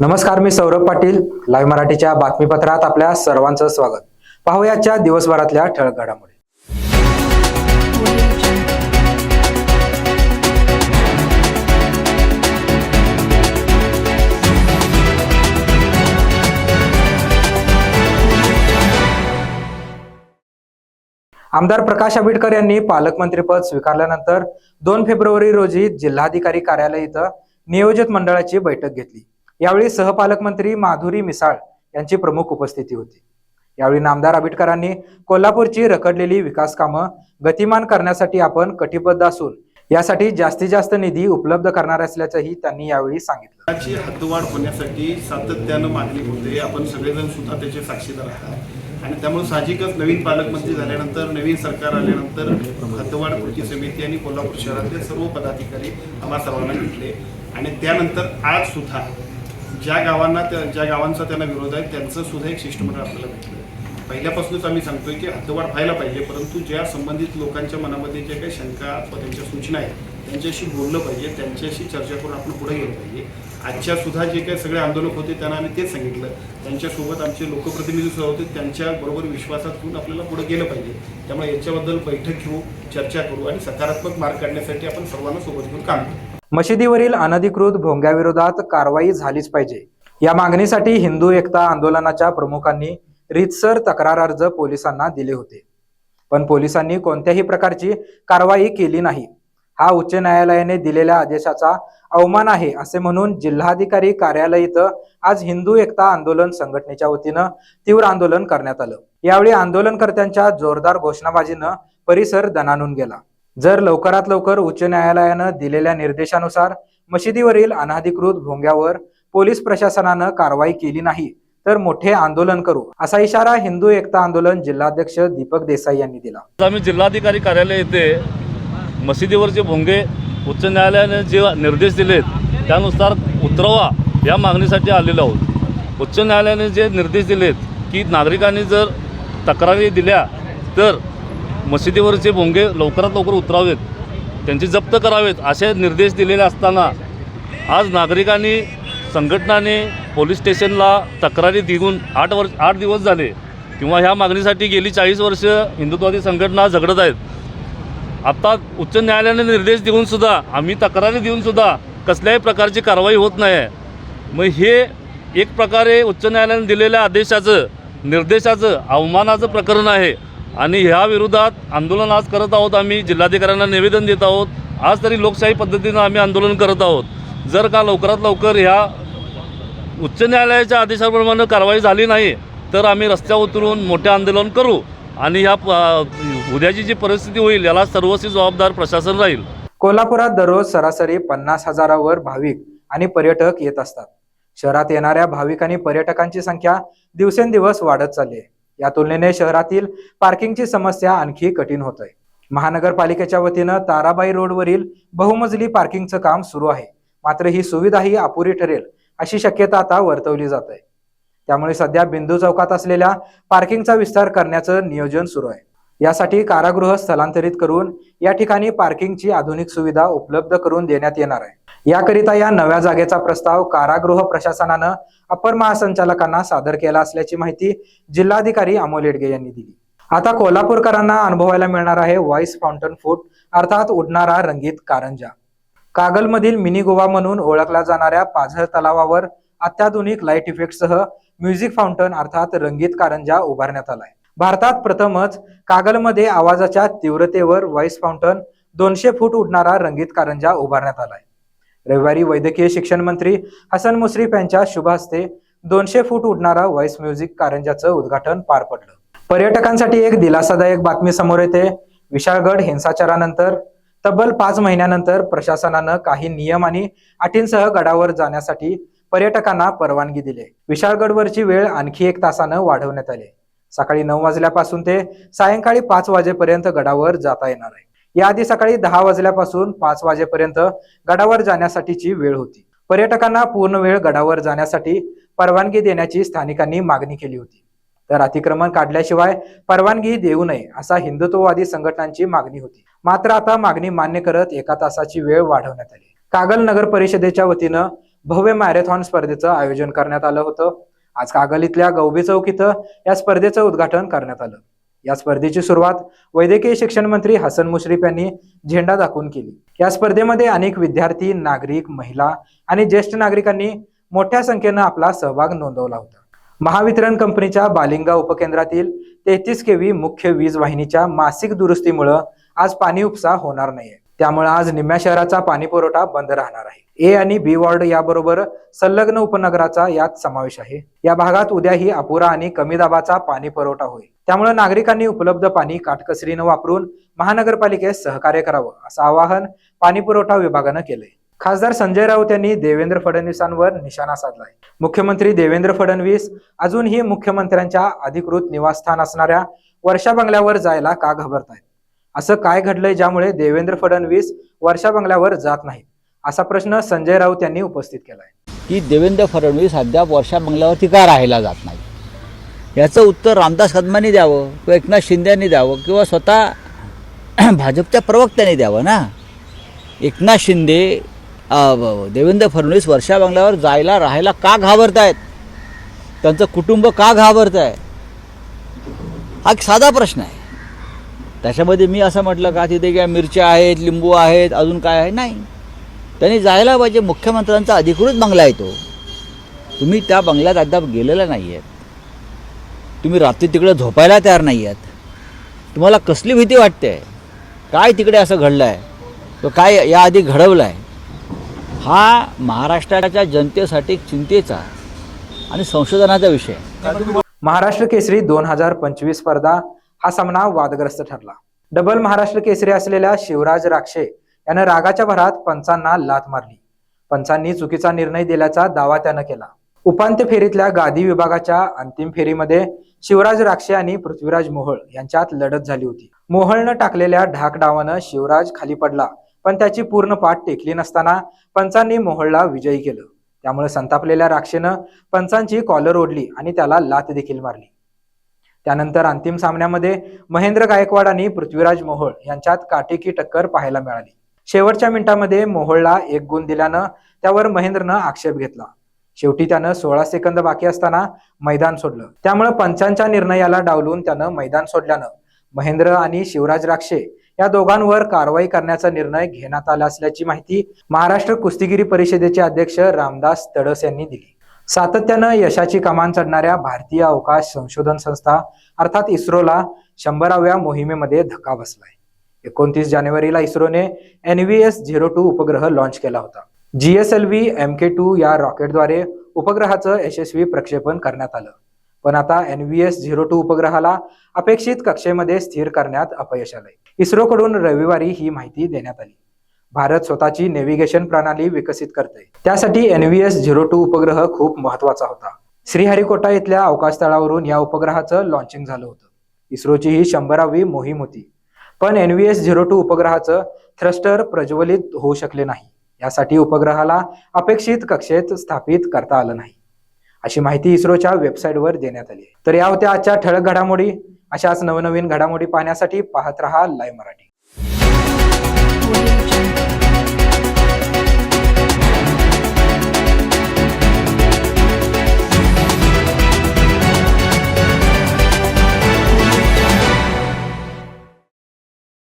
नमस्कार मी सौरभ पाटील लाईव्ह मराठीच्या बातमीपत्रात आपल्या सर्वांचं स्वागत. पाहूयाच्या दिवसभरातल्या ठळक घडामोडी. आमदार प्रकाश आंबेडकर यांनी पालकमंत्रीपद स्वीकारल्यानंतर दोन फेब्रुवारी रोजी जिल्हाधिकारी कार्यालय इथं नियोजित मंडळाची बैठक घेतली. यावेळी सहपालकमंत्री माधुरी मिसाळ यांची प्रमुख उपस्थिती होती. यावेळी नामदार आबिटकरांनी कोल्हापूरची रखडलेली विकास कामं गतिमान करण्यासाठी आपण कटिबद्ध असून यासाठी जास्तीत जास्त निधी उपलब्ध करणार असल्याचंही त्यांनी यावेळी सांगितलं. त्याची हद्दवाढ होण्यासाठी सातत्यानं मागणी होते. आपण सगळेजण सुद्धा त्याचे साक्षीदार आहात. आणि त्यामुळे साहजिकच नवीन पालकमंत्री झाल्यानंतर नवीन सरकार आल्यानंतर हद्दवाढ कृती समिती आणि कोल्हापूर शहरातले सर्व पदाधिकारी आम्हा सर्वांना भेटले. आणि त्यानंतर आज सुद्धा ज्या गावांना त्या ज्या गावांचा त्यांना विरोध आहे त्यांचं सुद्धा एक शिष्टमंडळ आपल्याला भेटलं पहिल्यापासूनच आम्ही सांगतोय की हद्दवाढ व्हायला पाहिजे परंतु ज्या संबंधित लोकांच्या मनामध्ये ज्या काही शंका अथवा त्यांच्या सूचना आहेत त्यांच्याशी बोललं पाहिजे त्यांच्याशी चर्चा करून आपण पुढे गेलं पाहिजे. आजच्या सुद्धा जे काही सगळे आंदोलक होते त्यांना आम्ही तेच सांगितलं. त्यांच्यासोबत आमचे लोकप्रतिनिधी सुद्धा होते त्यांच्याबरोबर विश्वासात घेऊन आपल्याला पुढे गेलं पाहिजे. त्यामुळे याच्याबद्दल बैठक घेऊ चर्चा करू आणि सकारात्मक मार्ग काढण्यासाठी आपण सर्वांना सोबत घेऊन काम करू. मशिदीवरील अनधिकृत भोंग्याविरोधात कारवाई झालीच पाहिजे. या मागणीसाठी हिंदू एकता आंदोलनाच्या प्रमुखांनी रीतसर तक्रार अर्ज पोलिसांना दिले होते. पण पोलिसांनी कोणत्याही प्रकारची कारवाई केली नाही. हा उच्च न्यायालयाने दिलेल्या आदेशाचा अवमान आहे असे म्हणून जिल्हाधिकारी कार्यालय इथं आज हिंदू एकता आंदोलन संघटनेच्या वतीनं तीव्र आंदोलन करण्यात आलं. यावेळी आंदोलनकर्त्यांच्या जोरदार घोषणाबाजीनं परिसर दणानून गेला. जर लवकरात लवकर उच्च न्यायालयानं दिलेल्या निर्देशानुसार मशिदीवरील अनाधिकृत भोंग्यावर पोलीस प्रशासनानं कारवाई केली नाही तर मोठे आंदोलन करू असा इशारा हिंदू एकता आंदोलन जिल्हाध्यक्ष दीपक देसाई यांनी दिला. आम्ही जिल्हाधिकारी कार्यालय येथे मशिदीवरचे भोंगे उच्च न्यायालयाने जे निर्देश दिलेत त्यानुसार उतरवा या मागणीसाठी आलेलो आहोत. उच्च न्यायालयाने जे निर्देश दिलेत की नागरिकांनी जर तक्रारी दिल्या तर मशिदीवरचे भोंगे लवकरात लवकर उतरावेत त्यांची जप्त करावेत असे निर्देश दिलेले असताना आज नागरिकांनी संघटनाने पोलीस स्टेशनला तक्रारी देऊन आठ वर्ष आठ दिवस झाले किंवा ह्या मागणीसाठी गेली चाळीस वर्ष हिंदुत्वादी संघटना झगडत आहेत. आत्ता उच्च न्यायालयाने निर्देश देऊन सुद्धा आम्ही तक्रारी देऊनसुद्धा कसल्याही प्रकारची कारवाई होत नाही. आहे मग हे एक प्रकारे उच्च न्यायालयाने दिलेल्या आदेशाचं निर्देशाचं अवमानाचं प्रकरण आहे. आणि ह्या विरोधात आंदोलन आज करत आहोत आम्ही जिल्हाधिकाऱ्यांना निवेदन देत आहोत. आज तरी लोकशाही पद्धतीनं आम्ही आंदोलन करत आहोत. जर का लवकरात लवकर ह्या उच्च न्यायालयाच्या आदेशाप्रमाणे कारवाई झाली नाही तर आम्ही रस्त्यावर उतरून मोठे आंदोलन करू आणि ह्या प- उद्याची जी परिस्थिती होईल याला सर्वस्वी जबाबदार प्रशासन राहील. कोल्हापुरात दररोज सरासरी पन्नास हजारावर भाविक आणि पर्यटक येत असतात. शहरात येणाऱ्या भाविक आणि पर्यटकांची संख्या दिवसेंदिवस वाढत चालली आहे. या तुलनेने शहरातील पार्किंगची समस्या आणखी कठीण होत आहे महानगरपालिकेच्या वतीनं ताराबाई रोडवरील बहुमजली पार्किंगचं काम सुरू आहे. मात्र ही सुविधाही अपुरी ठरेल अशी शक्यता आता वर्तवली जात आहे त्यामुळे सध्या बिंदू चौकात असलेल्या पार्किंगचा विस्तार करण्याचं नियोजन सुरू आहे. यासाठी कारागृह स्थलांतरित करून या ठिकाणी पार्किंगची आधुनिक सुविधा उपलब्ध करून देण्यात येणार आहे. याकरिता या नव्या जागेचा प्रस्ताव कारागृह प्रशासनानं अपर महासंचालकांना सादर केला असल्याची माहिती जिल्हाधिकारी अमोल येडगे यांनी दिली. आता कोल्हापूरकरांना अनुभवायला मिळणार आहे व्हॉइस फाउंटन फूट अर्थात उडणारा रंगीत कारंजा. कागलमधील मिनी गोवा म्हणून ओळखला जाणाऱ्या पाझर तलावावर अत्याधुनिक लाइट इफेक्टसह म्युझिक फाउंटन अर्थात रंगीत कारंजा उभारण्यात आलाय. भारतात प्रथमच कागलमध्ये आवाजाच्या तीव्रतेवर व्हॉइस फाउंटन दोनशे फूट उडणारा रंगीत कारंजा उभारण्यात आलाय. रविवारी वैद्यकीय शिक्षण मंत्री हसन मुश्रीफ यांच्या शुभ हस्ते दोनशे फूट उडणारा व्हॉइस म्युझिक कारंजाचं उद्घाटन पार पडलं. पर्यटकांसाठी एक दिलासादायक बातमी समोर येते. विशाळगड हिंसाचारानंतर तब्बल पाच महिन्यानंतर प्रशासनानं काही नियम आणि अटींसह गडावर जाण्यासाठी पर्यटकांना परवानगी दिली. विशाळगडवरची वेळ आणखी एक तासानं वाढवण्यात आली. सकाळी नऊ वाजल्यापासून ते सायंकाळी पाच वाजेपर्यंत गडावर जाता येणार आहे. याआधी सकाळी दहा वाजल्यापासून पाच वाजेपर्यंत गडावर जाण्यासाठीची वेळ होती. पर्यटकांना पूर्ण वेळ गडावर जाण्यासाठी परवानगी देण्याची स्थानिकांनी मागणी केली होती. तर अतिक्रमण काढल्याशिवाय परवानगी देऊ नये असा हिंदुत्ववादी संघटनांची मागणी होती. मात्र आता मागणी मान्य करत एका तासाची वेळ वाढवण्यात आली. कागल नगर परिषदेच्या वतीनं भव्य मॅरेथॉन स्पर्धेचं आयोजन करण्यात आलं होतं. आज कागल इथल्या गौबी चौक इथं या स्पर्धेचं उद्घाटन करण्यात आलं. या स्पर्धेची सुरुवात वैद्यकीय शिक्षण मंत्री हसन मुश्रीफ यांनी झेंडा दाखवून केली. या स्पर्धेमध्ये अनेक विद्यार्थी नागरिक महिला आणि ज्येष्ठ नागरिकांनी मोठ्या संख्येनं आपला सहभाग नोंदवला होता. महावितरण कंपनीच्या बालिंगा उपकेंद्रातील तेहतीस केवी मुख्य वीज वाहिनीच्या मासिक दुरुस्तीमुळं आज पाणी उपसा होणार नाहीये. त्यामुळे आज निम्म्या शहराचा पाणी पुरवठा बंद राहणार आहे. ए आणि बी वॉर्ड याबरोबर संलग्न उपनगराचा यात समावेश आहे. या भागात उद्याही अपुरा आणि कमी दाबाचा पाणी पुरवठा होईल. त्यामुळे नागरिकांनी उपलब्ध पाणी काटकसरीनं वापरून महानगरपालिकेस सहकार्य करावं असं आवाहन पाणी पुरवठा विभागानं केलंय. खासदार संजय राऊत यांनी देवेंद्र फडणवीसांवर निशाणा साधलाय. मुख्यमंत्री देवेंद्र फडणवीस अजूनही मुख्यमंत्र्यांच्या अधिकृत निवासस्थान असणाऱ्या वर्षा बंगल्यावर जायला का घाबरतायत? असं काय घडलंय ज्यामुळे देवेंद्र फडणवीस वर्षा बंगल्यावर जात नाहीत? असा प्रश्न संजय राऊत यांनी उपस्थित केलाय. की देवेंद्र फडणवीस अद्याप वर्षा मंगलावरती का राहायला जात नाही? याचं उत्तर रामदास कदमांनी द्यावं किंवा एकनाथ शिंदेनी द्यावं किंवा स्वतः भाजपच्या प्रवक्त्याने द्यावं ना? एकनाथ शिंदे देवेंद्र फडणवीस वर्षा बंगल्यावर जायला राहायला का घाबरत आहेत त्यांचं कुटुंब का घाबरत आहे हा एक साधा प्रश्न आहे. त्याच्यामध्ये मी असं म्हटलं का तिथे काय मिरच्या आहेत लिंबू आहेत अजून काय आहे? नाही. त्यांनी जायला पाहिजे. मुख्यमंत्र्यांचा अधिकृत बंगला आहे तो. तुम्ही त्या बंगल्यात अद्याप गेलेला नाही आहेत तुम्ही रात्री तिकडे झोपायला तयार नाही आहात तुम्हाला कसली भीती वाटते? काय तिकडे असं घडलं आहे तो काय याआधी घडवलं आहे हा महाराष्ट्राच्या जनतेसाठी चिंतेचा आणि संशोधनाचा विषय. महाराष्ट्र केसरी दोन हजार पंचवीस स्पर्धा हा सामना वादग्रस्त ठरला. डबल महाराष्ट्र केसरी असलेल्या शिवराज राक्षे यानं रागाच्या भरात पंचांना लाथ मारली. पंचांनी चुकीचा निर्णय दिल्याचा दावा त्यानं केला. उपांत्य फेरीतल्या गादी विभागाच्या अंतिम फेरीमध्ये शिवराज राक्षे आणि पृथ्वीराज मोहळ यांच्यात लढत झाली होती. मोहळनं टाकलेल्या ढाक डावानं शिवराज खाली पडला पण त्याची पूर्ण पाठ टेकली नसताना पंचांनी मोहळला विजयी केलं. त्यामुळे संतापलेल्या राक्षेनं पंचांची कॉलर ओढली आणि त्याला लात देखील मारली. त्यानंतर अंतिम सामन्यामध्ये महेंद्र गायकवाड आणि पृथ्वीराज मोहोळ यांच्यात काटेकी टक्कर पाहायला मिळाली. शेवटच्या मिनिटामध्ये मोहोळला एक गुण दिल्यानं त्यावर महेंद्रनं आक्षेप घेतला. शेवटी त्यानं सोळा सेकंद बाकी असताना मैदान सोडलं. त्यामुळे पंचांच्या निर्णयाला डावलून त्यानं मैदान सोडल्यानं महेंद्र आणि शिवराज राक्षे या दोघांवर कारवाई करण्याचा निर्णय घेण्यात आला असल्याची माहिती महाराष्ट्र कुस्तीगिरी परिषदेचे अध्यक्ष रामदास तडस यांनी दिली. सातत्यानं यशाची कमान चढणाऱ्या भारतीय अवकाश संशोधन संस्था अर्थात इस्रोला शंभराव्या मोहिमेमध्ये धक्का बसलाय. एकोणतीस जानेवारीला इस्रोने N V S zero two उपग्रह लॉन्च केला होता. जीएसएलव्ही एम के टू या रॉकेटद्वारे उपग्रहाचं यशस्वी प्रक्षेपण करण्यात आलं. पण आता N V S zero two उपग्रहाला अपेक्षित कक्षेमध्ये स्थिर करण्यात अपयश आलंय. इस्रोकडून रविवारी ही माहिती देण्यात आली. भारत स्वतःची नेव्हिगेशन प्रणाली विकसित करते त्यासाठी N V S zero two उपग्रह खूप महत्त्वाचा होता. श्रीहरिकोटा इथल्या अवकाश तळावरून या उपग्रहाचं लॉन्चिंग झालं होतं. इस्रोची ही शंभरावी मोहीम होती. पण एनव्हीएस झिरो टू उपग्रहाचं थ्रस्टर प्रज्वलित होऊ शकले नाही. यासाठी उपग्रहाला अपेक्षित कक्षेत स्थापित करता आलं नाही. अशी माहिती इस्रोच्या वेबसाईटवर देण्यात आली तर या होत्या आजच्या ठळक घडामोडी. अशाच नवनवीन घडामोडी पाहण्यासाठी पाहत रहा लाईव्ह मराठी.